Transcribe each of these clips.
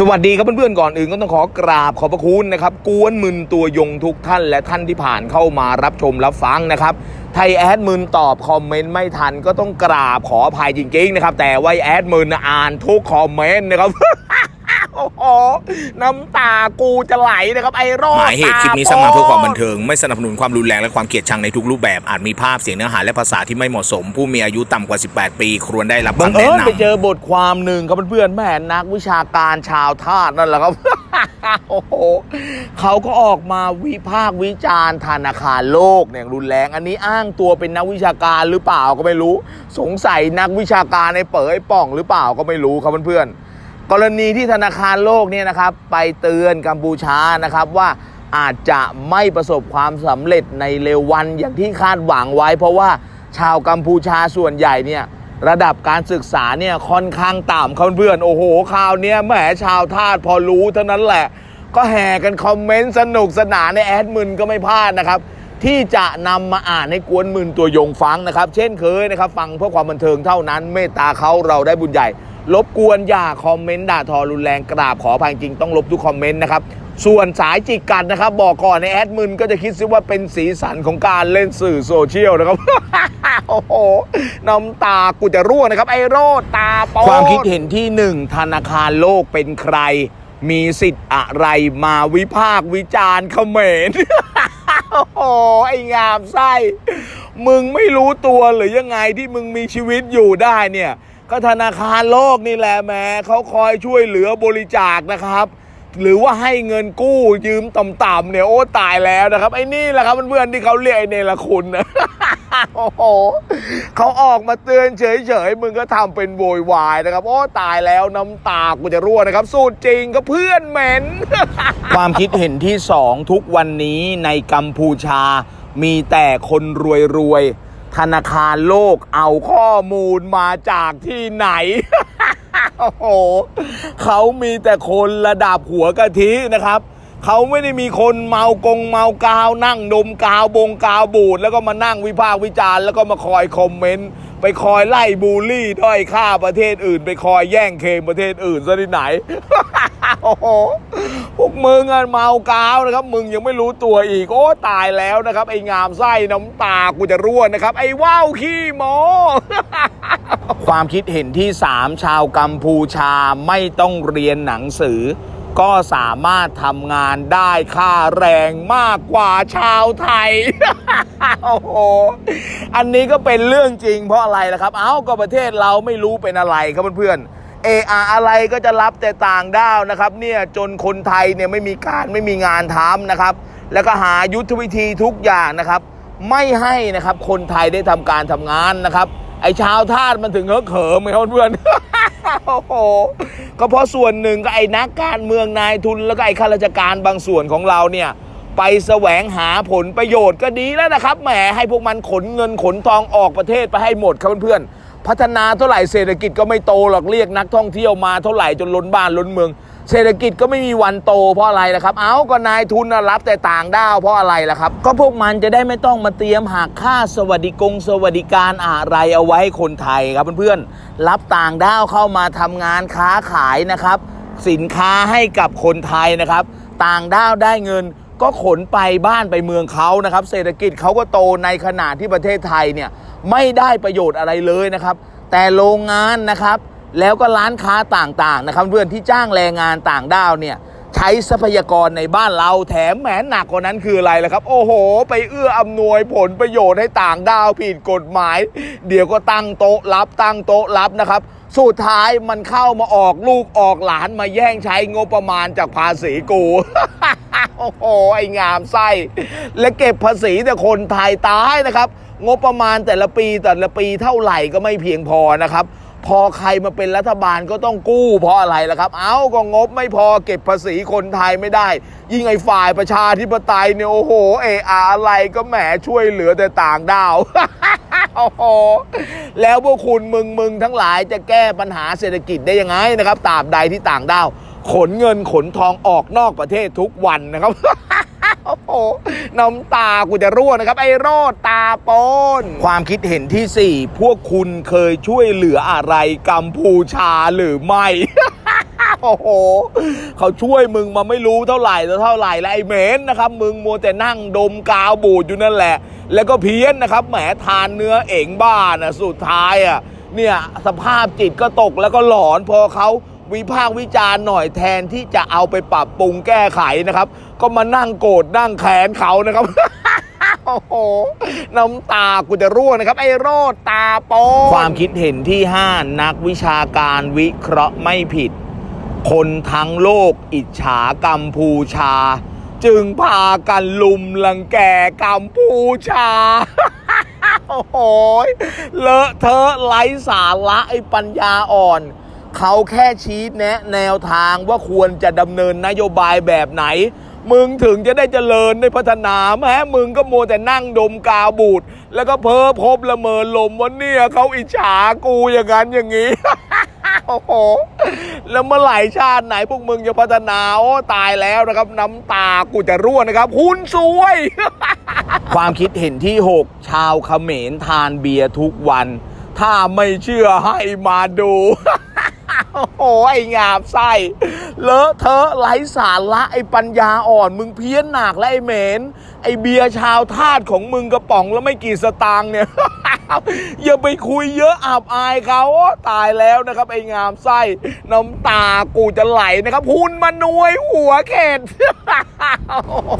สวัสดีครับเพื่อนๆก่อนอื่นก็ต้องขอกราบขอบพระคุณนะครับกวนมึนตัวยงทุกท่านและท่านที่ผ่านเข้ามารับชมรับฟังนะครับไทยแอดมินตอบคอมเมนต์ไม่ทันก็ต้องกราบขออภัยจริงๆนะครับแต่ว่าแอดมินอ่านทุกคอมเมนต์นะครับ โอ้โหน้ำตากูจะไหลนะครับไอ้รอหดมายเหตุคลิปนี้สร้างมาเพื่อความบันเทิง ไม่สนับสนุนความรุนแรงและความเกลียดชังในทุกรูปแบบอาจมีภาพเสียงเนื้อหาและภาษาที่ไม่เหมาะสม ผู้มีอายุต่ำกว่า 18 ปีควรได้รับบังคำเอิแนะญนำไปเจอบทความหนึ่งครับเพื่อนๆแม่นักวิชาการชาวทาสนั่นแหละครับ โอ้โหเขาก็ออกมาวิพากษ์วิจารณ์ธนาคารโลกเนี่ยรุนแรงอันนี้อ้างตัวเป็นนักวิชาการหรือเปล่าก็ไม่รู้ สงสัยนักวิชาการในเป๋ยป่องหรือเปล่าก็ไม่รู้ครับเพื่อนๆ กรณีที่ธนาคารโลกเนี่ยนะครับ ไปเตือนกัมพูชานะครับว่าอาจจะไม่ประสบความสำเร็จในเร็ววันอย่างที่คาดหวังไว้ เพราะว่าชาวกัมพูชาส่วนใหญ่เนี่ยระดับการศึกษาเนี่ยค่อนข้างต่ำเพื่อนโอ้โหข่าวเนี้ยแหมชาวทาสพอรู้เท่านั้นแหละ ก็แห่กันคอมเมนต์สนุกสนานในแอดมึนก็ไม่พลาดนะครับ ที่จะนำมาอ่านให้กวนมึนตัวยงฟังนะครับ เช่นเคยนะครับ ฟังเพื่อความบันเทิงเท่านั้น เมตตาเขาเราได้บุญใหญ่ รบกวนอย่าคอมเมนต์ด่าทอรุนแรงกราบขออภัยจริงต้องลบทุกคอมเมนต์นะครับ ส่วนสายจิกกัดนะครับ บอกก่อนในแอดมึนก็จะคิดซิว่าเป็นสีสันของการเล่นสื่อโซเชียลนะครับ โอ้โหน้ำตากูจะร่วงนะครับ ไอโรดตาโปความคิดเห็นที่หนึ่งธนาคารโลกเป็นใคร มีสิทธิ์อะไรมาวิพากษ์วิจารณ์เขมร โอ้โหไองามไส้ มึงไม่รู้ตัวหรือยังไงที่มึงมีชีวิตอยู่ได้เนี่ย ก็ธนาคารโลกนี่แหละแหม่เขาคอยช่วยเหลือบริจาคนะครับ หรือว่าให้เงินกู้ยืมต่ำๆเนี่ยโอ้ตายแล้วนะครับ ไอ้นี่แหละครับเพื่อนๆที่เขาเรียกไอ้เนรคุณนะโอ้โหเขาออกมาเตือนเฉยๆ มึงก็ทำเป็นโวยวายนะครับ โอ้ตายแล้วน้ำตากูจะรั่วนะครับ สูตรจริงก็เพื่อนเหม็น ความคิดเห็นที่สองทุกวันนี้ในกัมพูชามีแต่คนรวยๆ ธนาคารโลกเอาข้อมูลมาจากที่ไหน โอ้โหเขามีแต่คนระดับหัวกะทินะครับ เขาไม่ได้มีคนเมากงเมากาวนั่งดมกาวบงกาวบูด แล้วก็มานั่งวิพากษ์วิจารณ์แล้วก็มาคอยคอมเมนต์ไปคอยไล่บูลลี่ด้อยค่าประเทศอื่น ไปคอยแย่งเคมประเทศอื่นซะที่ไหน โอ้โห พวกมึงอะเมากาวนะครับ มึงยังไม่รู้ตัวอีก โอ้ตายแล้วนะครับ ไอ้งามไส้น้ำตากูจะร่วนนะครับ ไอ้ว่าวขี้โมความคิดเห็นที่ 3 ชาวกัมพูชาไม่ต้องเรียนหนังสือ ก็สามารถทำงานได้ค่าแรงมากกว่าชาวไทย โอ้โห อันนี้ก็เป็นเรื่องจริงเพราะอะไรนะครับ เอ้าก็ประเทศเราไม่รู้เป็นอะไรครับเพื่อนๆ ออาอะไรก็จะรับแต่ต่างด้าวนะครับเนี่ยจนคนไทยเนี่ยไม่มีการไม่มีงานทำนะครับ แล้วก็หายุทธวิธีทุกอย่างนะครับ ไม่ให้นะครับคนไทยได้ทำการทำงานนะครับ ไอ้ชาวทาสมันถึงเฮิร์เขิมไงเพื่อนโอ้โหก็เพราะส่วนหนึ่งก็ไอ้นักการเมืองนายทุนแล้วก็ไอ้ข้าราชการบางส่วนของเราเนี่ยไปแสวงหาผลประโยชน์ก็ดีแล้วนะครับแหมให้พวกมันขนเงินขนทองออกประเทศไปให้หมดครับเพื่อนๆ พัฒนาเท่าไหร่เศรษฐกิจก็ไม่โตหรอกเรียกนักท่องเที่ยวมาเท่าไหร่จนล้นบ้านล้นเมือง เศรษฐกิจก็ไม่มีวันโตเพราะอะไรล่ะครับ เอ้าก็นายทุนน่ะรับแต่ต่างด้าวเพราะอะไรล่ะครับ ก็พวกมันจะได้ไม่ต้องมาเตรียมหักค่าสวัสดิกงสวัสดิการอะไรเอาไว้ให้คนไทยครับเพื่อนๆรับต่างด้าวเข้ามาทำงานค้าขายนะครับ สินค้าให้กับคนไทยนะครับ ต่างด้าวได้เงิน ก็ขนไปบ้านไปเมืองเขานะครับ เศรษฐกิจเขาก็โตในขณะที่ประเทศไทยเนี่ยไม่ได้ประโยชน์อะไรเลยนะครับ แต่โรงงานนะครับ แล้วก็ร้านค้าต่างๆนะครับเพื่อนที่จ้างแรงงานต่างด้าวเนี่ยใช้ทรัพยากรในบ้านเราแถมแหมหนักกว่านั้นคืออะไรล่ะครับ โอ้โห ไปเอื้ออำนวยผลประโยชน์ให้ต่างด้าวผิดกฎหมาย เดี๋ยวก็ตั้งโต๊ะรับตั้งโต๊ะรับนะครับ สุดท้ายมันเข้ามาออกลูกออกหลานมาแย่งใช้งบประมาณจากภาษีกู โอ้โห ไอ้งามไส้ และเก็บภาษีแต่คนไทยตายนะครับ งบประมาณแต่ละปีแต่ละปีเท่าไหร่ก็ไม่เพียงพอนะครับ พอใครมาเป็นรัฐบาลก็ต้องกู้เพราะอะไรล่ะครับ เอ้าก็งบไม่พอเก็บภาษีคนไทยไม่ได้ ยิ่งไอ้ฝ่ายประชาธิปไตยเนี่ยโอ้โห เออาอะไรก็แหมช่วยเหลือแต่ต่างดาวโอ้โหแล้วพวกคุณมึงมึงทั้งหลายจะแก้ปัญหาเศรษฐกิจได้ยังไงนะครับตราบใดที่ต่างดาว ขนเงินขนทองออกนอกประเทศทุกวันนะครับ โอ้โหน้ำตากูจะร่วนะครับ ไอ้โรดตาปน ความคิดเห็นที่ 4 พวกคุณเคยช่วยเหลืออะไรกัมพูชาหรือไม่ โอ้โห เขาช่วยมึงมาไม่รู้เท่าไหร่ต่อเท่าไหร่แล้วไอ้เหม็นนะครับ มึงมัวแต่นั่งดมกาวบูดอยู่นั่นแหละ แล้วก็เพี้ยนนะครับ แหมทานเนื้อเอ๋งบ้านะสุดท้ายอะ เนี่ยสภาพจิตก็ตกแล้วก็หลอนพอเขา วิพากษ์วิจารณ์หน่อยแทนที่จะเอาไปปรับปรุงแก้ไขนะครับ ก็มานั่งโกรธนั่งแค้นเขานะครับ โอ้โห น้ำตากูจะร่วงนะครับ ไอ้โรดตาโปความคิดเห็นที่ 5 นักวิชาการวิเคราะห์ไม่ผิด คนทั้งโลกอิจฉากัมพูชา จึงพากันลุมลังแกกัมพูชาโอ้โหเลอะเทอะไร้สาระไอ้ปัญญาอ่อน เขาแค่ชี้แนะแนวทางว่าควรจะดำเนินนโยบายแบบไหน มึงถึงจะได้เจริญได้พัฒนาแม้มึงก็มัวแต่นั่งดมกาวบูดแล้วก็เพ้อพบละเมอลมว่าเนี่ยเขาอิจฉากูอย่างนั้นอย่างนี้โอ้โห แล้วเมื่อไหร่ชาติไหนพวกมึงจะพัฒนา โอ้ตายแล้วนะครับ น้ำตากูจะร่วนะครับคุณสวย ความคิดเห็นที่ 6 ชาวเขมรทานเบียร์ทุกวัน ถ้าไม่เชื่อให้มาดู โอ้โหไอ้งามไส้เลอะเทอะไร้สาระไอ้ปัญญาอ่อน มึงเพี้ยนหนักและไอ้เหม็นไอ้เบียร์ชาวทาสของมึงกระป๋องแล้วไม่กี่สตางค์เนี่ย อย่าไปคุยเยอะอับอายเขาตายแล้วนะครับ ไอ้งามไส้น้ำตากูจะไหลนะครับหุ่นมานวยหัวเข็ด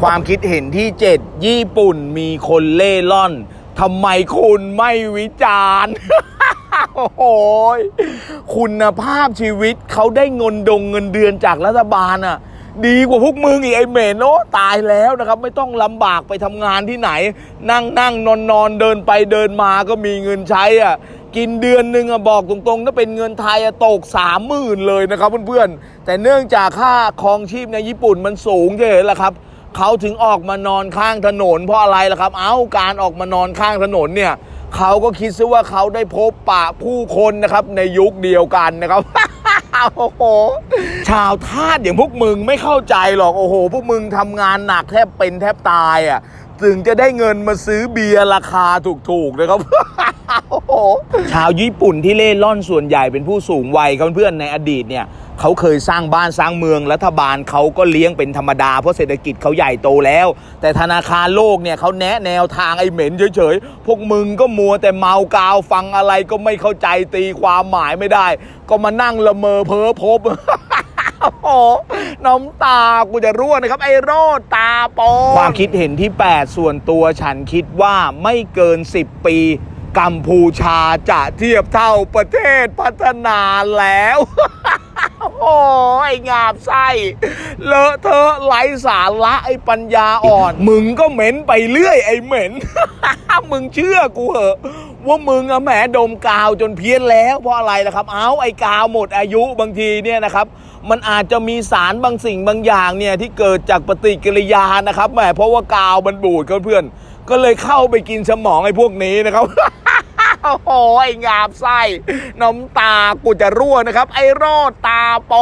ความคิดเห็นที่ 7 ญี่ปุ่นมีคนเล่ร่อนทำไมคุณไม่วิจารณ์โอ้ย คุณภาพชีวิตเขาได้เงินดงเงินเดือนจากรัฐบาลอะดีกว่าพวกมึงอีกไอเหมนโอ้ตายแล้วนะครับ ไม่ต้องลำบากไปทำงานที่ไหน นั่งนั่งนอนนอนเดินไปเดินมาก็มีเงินใช้อะกินเดือนหนึ่งอะบอกตรงๆถ้าเป็นเงินไทยอะตกสามหมื่นเลยนะครับเพื่อนๆ แต่เนื่องจากค่าครองชีพในญี่ปุ่นมันสูงใช่ไหมล่ะครับเขาถึงออกมานอนข้างถนนเพราะอะไรล่ะครับ เอ้าการออกมานอนข้างถนนเนี่ย เขาก็คิดซะว่าเขาได้พบปะผู้คนนะครับ ในยุคเดียวกันนะครับ โอ้โห ชาวทาสอย่างพวกมึงไม่เข้าใจหรอก โอ้โห พวกมึงทำงานหนักแทบเป็นแทบตายอะถึงจะได้เงินมาซื้อเบียร์ราคาถูกๆนะครับ ชาวญี่ปุ่นที่เล่ร่อนส่วนใหญ่เป็นผู้สูงวัยเพื่อนๆในอดีตเนี่ย เขาเคยสร้างบ้านสร้างเมืองรัฐบาลเขาก็เลี้ยงเป็นธรรมดาเพราะเศรษฐกิจเขาใหญ่โตแล้ว แต่ธนาคารโลกเนี่ยเขาแนะแนวทางไอ้เหม็นเฉยๆ พวกมึงก็มัวแต่เมากาวฟังอะไรก็ไม่เข้าใจตีความหมายไม่ได้ ก็มานั่งละเมอเพ้อพบโอ้น้ำตา กูจะร่วงนะครับ ไอ้โรดตาปนความคิดเห็นที่ 8 ส่วนตัวฉันคิดว่าไม่เกิน 10 ปี กัมพูชาจะเทียบเท่าประเทศพัฒนาแล้ว โอ้ยงามไส้เลอะเทอะไร้สาระไอ้ปัญญาอ่อน มึงก็เหม็นไปเรื่อยไอ้เหม็น มึงเชื่อกูเหอะว่ามึงอะแหมดมกาวจนเพี้ยนแล้วเพราะอะไรละครับ เอาไอ้กาวหมดอายุบางทีเนี่ยนะครับ มันอาจจะมีสารบางสิ่งบางอย่างเนี่ยที่เกิดจากปฏิกิริยานะครับแหมเพราะว่ากาวมันบูดเพื่อนก็เลยเข้าไปกินสมองไอ้พวกนี้นะครับ โอ้โหไอ้งามไส้น้ำตากูจะรั่วนะครับ ไอ้รอดตาป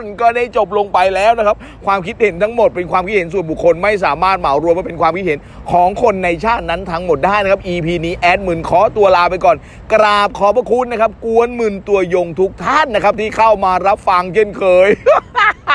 นก็ได้จบลงไปแล้วนะครับ ความคิดเห็นทั้งหมดเป็นความคิดเห็นส่วนบุคคลไม่สามารถเหมารวมมาเป็นความคิดเห็นของคนในชาตินั้นทั้งหมดได้นะครับ EP นี้แอดหมื่นขอตัวลาไปก่อน กราบขอบพระคุณนะครับ กวนหมื่นตัวยงทุกท่านนะครับ ที่เข้ามารับฟังเช่นเคย